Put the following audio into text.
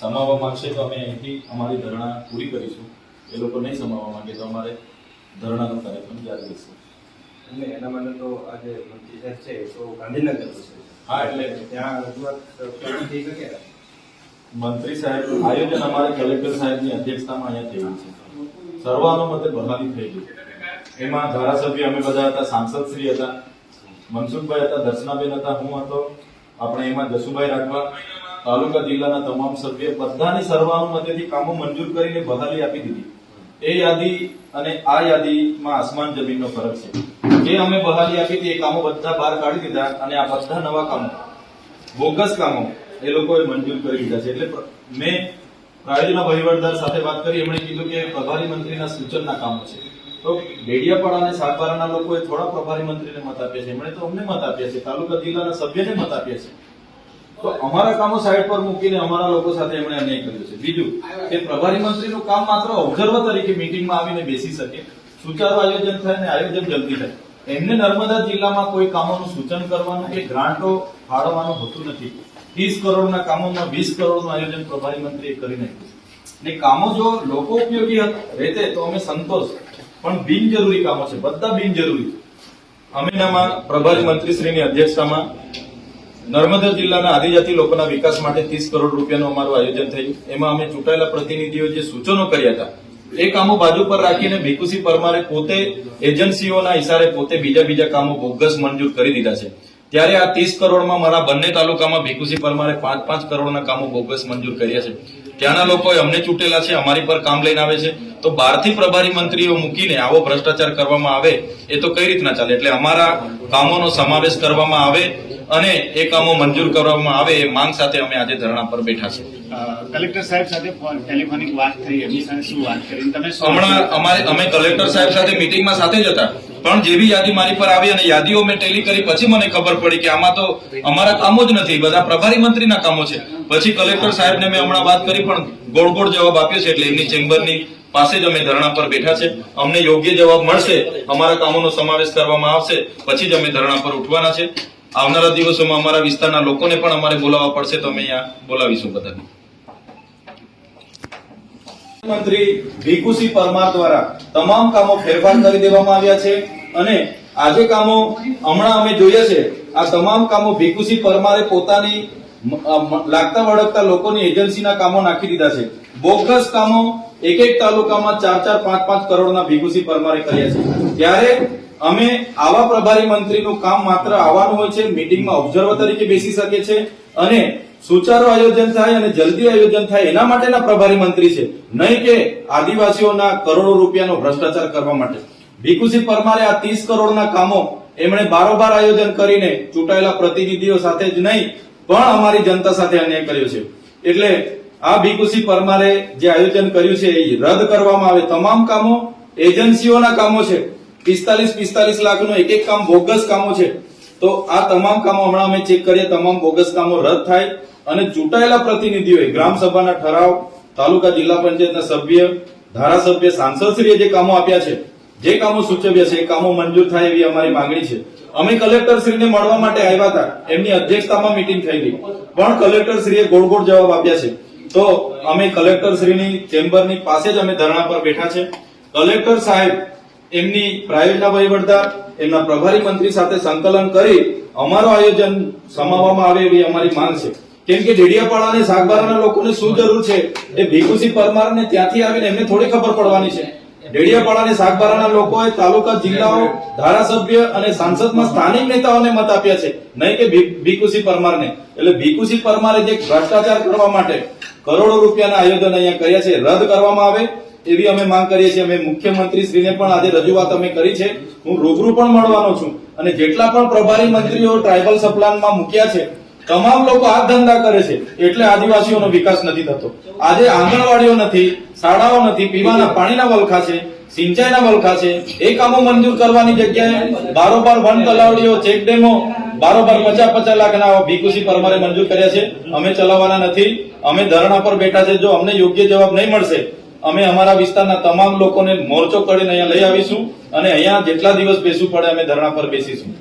સમાવવા માંગશે તો અમે અહીંથી અમારી ધરણા પૂરી કરીશું. એ લોકો નહીં સમાવવા માંગે તો અમારે ધરણાનો કાર્યક્રમ જારી રહેશે અને એના માટે તો આજે મંત્રી સાહેબ છે તો ગાંધીનગર છે. હા, એટલે- ત્યાં રજૂઆત થઈ શકે? મંત્રી સાહેબ આયોજન અમારે કલેક્ટર સાહેબની અધ્યક્ષતામાં અહીંયા થયું છે. સર્વાનુમતે બહાલી થઈ ગઈ. એમાં ધારાસભ્ય અમે બધા હતા સાંસદ શ્રી હતા મનસુખભાઈ હતા દર્શનાબેન હતા હું હતો. આપણે એમાં જસુભાઈ રાઠવા તાલુકા જિલ્લાના તમામ સભ્ય બધાની સર્વાનુમતેથી કામો મંજૂર કરીને બહાલી આપી દીધી. એ યાદી અને આ યાદીમાં આસમાન જમીનનો ફરક છે. જે અમે બહાલી આપી હતી એ કામો બધા બહાર કાઢી દીધા અને આ બધા નવા કામો, બોગસ કામો એ લોકોએ મંજૂર કરી દીધા છે. એટલે મેં પ્રાયોજના વહીવટદાર સાથે વાત કરી, એમણે કીધું કે પ્રભારી મંત્રીના સૂચનના કામો છે. તો ડેડિયાપાડા અને સાગબારાના લોકોએ થોડા પ્રભારી મંત્રીને મત આપ્યા છે. એમણે તો અમને મત આપ્યા છે. તાલુકા જિલ્લાના સભ્યને મત આપ્યા છે. તો અમારા કામો સાઈડ પર મૂકીને અમારા લોકો સાથે એમણે અન્યાય કર્યો છે. બીજું, કે પ્રભારી મંત્રીનું કામ માત્ર ઓબ્ઝર્વર તરીકે મિટિંગમાં આવીને બેસી શકે, સુચારું આયોજન થાય અને આયોજન જલ્દી થાય. એમને નર્મદા જિલ્લામાં કોઈ કામોનું સૂચન કરવાનું કે ગ્રાન્ટો ફાળવવાનું હોતું નથી. ત્રીસ કરોડના કામોમાં વીસ કરોડનું આયોજન પ્રભારી મંત્રીએ કરી નાખ્યું ને કામો જો લોકો ઉપયોગી રહેતે તો અમે સંતોષ. પણ બિનજરૂરી કામો છે, બધા બિનજરૂરી અમે પ્રભારી મંત્રીશ્રીની અધ્યક્ષતામાં નર્મદા જિલ્લાના આદિજાતિ લોકોના વિકાસ માટે ત્રીસ કરોડ રૂપિયાનું અમારું આયોજન થયું. એમાં અમે ચૂંટાયેલા પ્રતિનિધિઓ જે સૂચનો કર્યા હતા, એ કામો બાજુ પર રાખીને ભીખુસી પરમારે પોતે એજન્સીઓના ઇશારે પોતે બીજા બીજા કામો બોગસ મંજૂર કરી દીધા છે. ત્યારે આ ત્રીસ કરોડમાં મારા બંને તાલુકામાં ભીખુસી પરમારે પાંચ પાંચ કરોડના કામો બોગસ મંજૂર કર્યા છે. ત્યાંના લોકોએ અમને ચૂંટેલા છે અમારી પર કામ લઈને આવે છે. તો બહારથી પ્રભારી મંત્રીઓ મૂકીને આવો ભ્રષ્ટાચાર કરવામાં આવે એ તો કઈ રીતના ચાલે? એટલે અમારા કામોનો સમાવેશ કરવામાં આવે અને એ કામો મંજૂર કરવામાં આવે એ માંગ સાથે અમે આજે ધરણા પર બેઠા છે કલેક્ટર સાહેબ સાથે ટેલિફોનિક વાત થઈ એમની સાથે શું વાત કરી? તમે હમણાં અમારે અમે કલેક્ટર સાહેબ સાથે મીટિંગમાં સાથે જ હતા. પણ જેવી યાદી મારી પર આવી અને યાદીઓ મેં ટેલી કરી, પછી મને ખબર પડી કે આમાં તો અમારા કામો જ નથી, બધા પ્રભારી મંત્રીના કામો છે. પછી કલેક્ટર સાહેબને મેં હમણાં વાત કરી, પણ ગોળ ગોળ જવાબ આપ્યો છે, એટલે એમની ચેમ્બરની પાસે જ અમે ધરણા પર બેઠા છે. અમને યોગ્ય જવાબ મળશે, અમારા કામોનો સમાવેશ કરવામાં આવશે, પછી જ અમે ધરણા પર ઉઠવાના છે. આવનારા દિવસોમાં અમારા વિસ્તારના લોકોને પણ અમારે બોલાવવા પડશે, તો અમે અહીંયા બોલાવીશું બધાને. મંત્રી ભીખુસિંહ પરમાર દ્વારા તમામ કામો ફેરફાર કરી દેવામાં આવ્યા છે. અને આજે કામો હમણાં અમે જોયા છે, આ તમામ કામો ભીખુસી પરમારે પોતાની લાગતા વળગતા લોકોની એજન્સીના કામો નાખી દીધા છે. બોગસ કામો એક એક તાલુકામાં ચાર ચાર, પાંચ પાંચ કરોડના ભીખુસી પરમારે કર્યા છે. ત્યારે અમે આવા પ્રભારી મંત્રીનું કામ માત્ર આવવાનું હોય છે, મીટિંગમાં ઓબ્ઝર્વર તરીકે બેસી શકે છે અને સુચારુ આયોજન થાય અને જલ્દી આયોજન થાય એના માટેના પ્રભારી મંત્રી છે. નહીં કે આદિવાસીઓના કરોડો રૂપિયાનો ભ્રષ્ટાચાર કરવા માટે. ભીખુસિંહ પરમારે આ ત્રીસ કરોડના કામો એમણે બારોબાર આયોજન કરીને ચૂંટાયેલા પ્રતિનિધિઓ સાથે જ નહીં, પણ અમારી જનતા સાથે અન્યાય કર્યો છે. એટલે આ ભીખુસિંહ પરમારે જે આયોજન કર્યું છે, એ રદ કરવામાં આવે તમામ કામો, એજન્સીઓના કામો છે, પિસ્તાલીસ પિસ્તાલીસ લાખનું એક એક કામ બોગસ કામો છે. તો આ તમામ કામો હમણાં અમે ચેક કરીએ, તમામ બોગસ કામો રદ થાય અને ચૂંટાયેલા પ્રતિનિધિઓએ ગ્રામ સભાના ઠરાવ, તાલુકા જિલ્લા પંચાયતના સભ્ય, ધારાસભ્ય, સાંસદશ્રીએ જે કામો આપ્યા છે જે કામો સૂચવ્યા છે, એ કામો મંજૂર થાય એવી અમારી માંગણી છે. અમે કલેક્ટર શ્રીને મળવા માટે આવ્યા હતા. એમની અધ્યક્ષતામાં મીટિંગ થઈ ગઈ. પણ કલેક્ટર શ્રીએ ગોળ ગોળ જવાબ આપ્યા છે. તો અમે કલેક્ટર શ્રીની ચેમ્બરની પાસે જ અમે ધરણા પર બેઠા છે. કલેક્ટર સાહેબ, એમની પ્રાયોજના વહીવટદાર, એમના પ્રભારી મંત્રી સાથે સંકલન કરી અમારું આયોજન સમાવવામાં આવે એવી અમારી માંગ છે. કેમ કે ડેડિયાપાડા અને સાગબારાના લોકોને શું જરૂર છે? એ ભીખુસિંહ પરમારને ત્યાંથી આવીને એમને થોડી ખબર પડવાની છે. ડેડિયાપાડા અને સાગબારાના લોકોએ તાલુકા, જિલ્લાઓ, ધારાસભ્ય અને સાંસદમાં સ્થાનિક નેતાઓને મત આપ્યા છે. નહીં કે ભી- પરમારને. એટલે ભીખુસિંહ પરમારે જે ભ્રષ્ટાચાર કરવા માટે કરોડો રૂપિયાના આયોજન અહીંયા કર્યા છે, રદ કરવામાં આવે એવી અમે માંગ કરીએ છીએ. અમે મુખ્યમંત્રી શ્રીને પણ આજે રજૂઆત અમે કરી છે. હું રૂબરૂ પણ મળવાનો છું. અને જેટલા પણ પ્રભારી મંત્રીઓ ટ્રાઇબલ સપ્લાનમાં મૂક્યા છે તમામ લોકો આ ધંધા કરે છે, એટલે આદિવાસીઓનો વિકાસ નથી થતો. આજે આંગણવાડીઓ નથી, શાળાઓ નથી, પીવાના પાણીના વલખા છે, સિંચાઈના વલખા છે, એ કામો મંજૂર કરવાની જગ્યાએ બારોબાર વન તલાવડીઓ, ચેક ડેમો, બારોબાર પચાસ પચાસ લાખના ભીખુસી પરમારે મંજૂર કર્યા છે. અમે ચલાવવાના નથી, અમે ધરણા પર બેઠા છે. જો અમને યોગ્ય જવાબ નહીં મળશે, અમે અમારા વિસ્તારના તમામ લોકોને મોરચો કરીને અહીંયા લઈ આવીશું અને અહીંયા જેટલા દિવસ બેસવું પડે અમે ધરણા પર બેસીશું.